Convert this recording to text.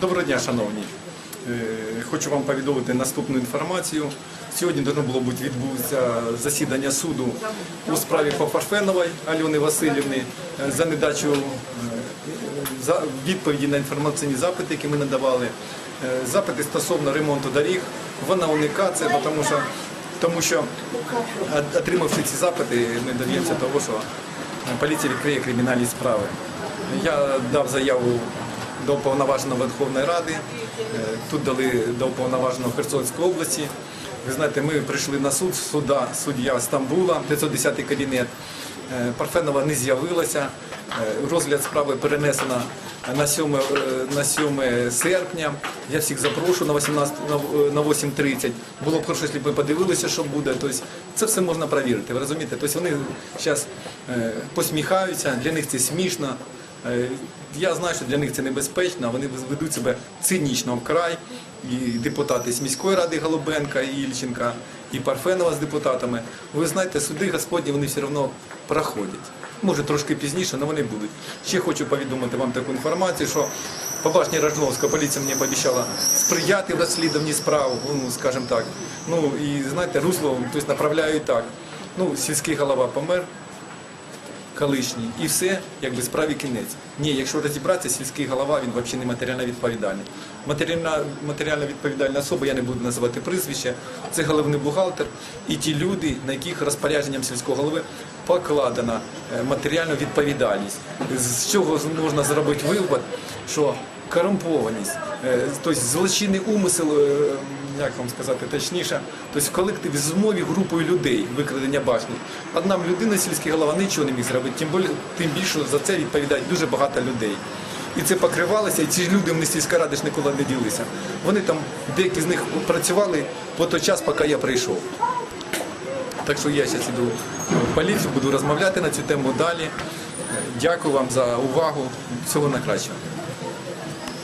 Доброго дня, шановні. Е, Хочу вам повідомити наступну інформацію. Сьогодні должно було бути відбутися засідання суду у справі по Альони Васильівни е, за недачу е, відповіді на інформаційні запити, які ми надавали. Запити стосовно ремонту доріг. Вона бо тому що, тому що отримавши ці запити, ми доб'ємося того, що поліція відкриє кримінальні справи. Я дав заяву до уповноваженого Верховної Ради. Е, Тут дали до уповноваженого Херсонської області. Ви знаєте, ми прийшли на суд, суда, суддя Стамбула, 510-й кабінет. Е, Парфенова не з'явилася. Е, Розгляд справи перенесено на 7, е, на 7 серпня. Я всіх запрошую на 18, на на 8.30. Було б хорошо, якщо б ми подивилися, що буде. Тобто, це все можна перевірити. Ви розумієте? Тобто вони зараз посміхаються, для них це смішно. Е, Я знаю, що для них це небезпечно, вони ведуть себе цинічно вкрай. І депутати з міської ради Голубенка, і Ільченка, і Парфенова з депутатами. Ви знаєте, суди Господні вони все одно проходять. Може трошки пізніше, але вони будуть. Ще хочу повідомити вам таку інформацію, що по башні Рожновська поліція мені пообіцяла сприяти в розслідуванні справ, ну скажімо так. Ну і знаєте, русло тобто, направляють так. Ну, сільський голова помер, колишній, і все, якби справі кінець. Ні, якщо розібратися, сільський голова він взагалі не матеріально відповідальний. Матеріальна, матеріально відповідальна особа, я не буду називати прізвище, це головний бухгалтер і ті люди, на яких розпорядженням сільського голови покладена е, матеріальна відповідальність. З чого можна зробити вивод, що корумпованість, е, тобто злочинний умисел, е, як вам сказати точніше, тобто в колективі змові групою людей викрадення башні. Одна людина, сільський голова, нічого не міг зробити, тим більше, за це відповідають дуже багато людей. І це покривалося, і ці ж люди вони з сільської ради ж ніколи не ділися. Вони там, деякі з них працювали по той час, поки я прийшов. Так що я зараз іду в поліцію, буду розмовляти на цю тему далі. Дякую вам за увагу. Всього найкращого.